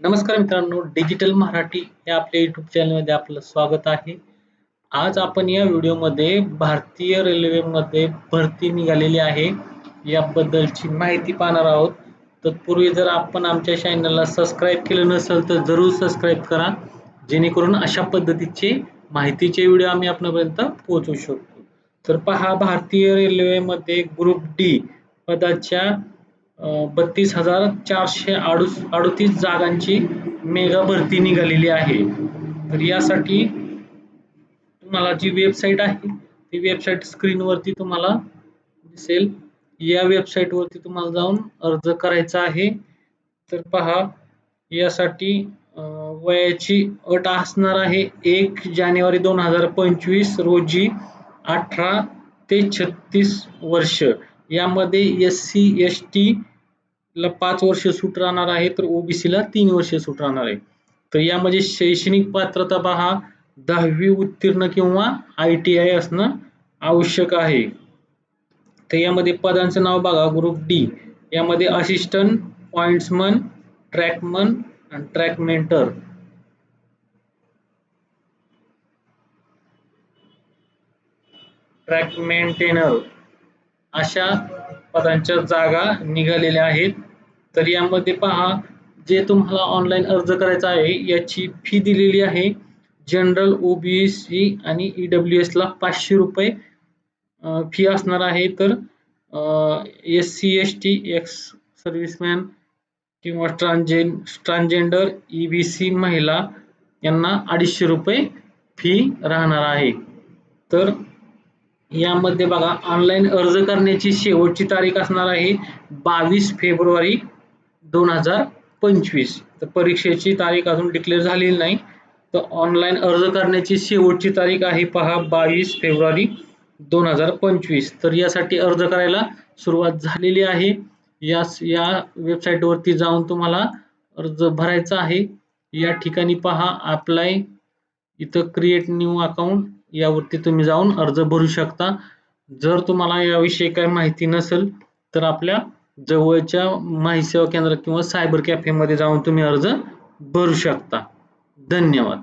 नमस्कार मित्रांनो डिजिटल मराठी या आपल्या युट्यूब चॅनलमध्ये आपलं स्वागत आहे. आज आपण या व्हिडिओमध्ये भारतीय रेल्वेमध्ये भरती निघालेली आहे. याबद्दलची माहिती पाहणार आहोत. तत्पूर्वी जर आपण आमच्या चॅनलला सबस्क्राईब केलं नसेल तर जरूर सबस्क्राईब करा. जेणेकरून अशा पद्धतीचे माहितीचे व्हिडिओ आम्ही आपल्यापर्यंत पोहोचवू शकतो. तर पहा भारतीय रेल्वेमध्ये ग्रुप डी पदाच्या बत्तीस हजार चारशे अडुस अडतीस जागांची मेगा भरती निघालेली आहे. तर यासाठी तुम्हाला जी वेबसाईट आहे ती वेबसाईट स्क्रीनवरती तुम्हाला दिसेल. या वेबसाईटवरती तुम्हाला जाऊन अर्ज करायचा आहे. तर पहा यासाठी वयाची अट असणार आहे एक जानेवारी दोन हजार पंचवीस रोजी अठरा ते छत्तीस वर्ष. यामध्ये एस सी एस टी ला पाच वर्ष सूट राहणार आहे तर ओबीसी ला तीन वर्ष सूट राहणार आहे. तर यामध्ये शैक्षणिक पात्रता पहा दहावी उत्तीर्ण किंवा आय टी आय असणं आवश्यक आहे. तर यामध्ये पदांचं नाव बघा ग्रुप डी यामध्ये असिस्टंट पॉइंट्समन ट्रॅकमन आणि ट्रॅक मेंटर ट्रॅक मेंटेनर अशा पदांच्या जागा निघालेल्या आहेत. तर यामध्ये पहा जे तुम्हाला ऑनलाईन अर्ज करायचा आहे याची फी दिलेली आहे. जनरल ओबीसी आणि ईडब्ल्यू एस ला पाचशे रुपये फी असणार आहे. तर S C S T ex serviceman किंवा ट्रान्जेन ट्रान्सजेंडर सी महिला यांना अडीचशे रुपये फी राहणार आहे. तर यामध्ये बघा ऑनलाईन अर्ज करण्याची शेवटची तारीख असणार आहे बावीस फेब्रुवारी दोन हजार पंचवीस. तर परीक्षेची तारीख अजून डिक्लेअर झालेली नाही. तर ऑनलाईन अर्ज करण्याची शेवटची तारीख आहे पहा बावीस फेब्रुवारी दोन हजार पंचवीस. तर यासाठी अर्ज करायला सुरुवात झालेली आहे. या या वेबसाईटवरती जाऊन तुम्हाला अर्ज भरायचा आहे. या ठिकाणी पहा अप्लाय इथं क्रिएट न्यू अकाउंट यावरती तुम्ही जाऊन अर्ज भरू शकता. जर तुम्हाला याविषयी काही माहिती नसेल तर आपल्या जवळच्या माहिती सेवा केंद्र किंवा सायबर कॅफेमध्ये जाऊन तुम्ही अर्ज भरू शकता. धन्यवाद.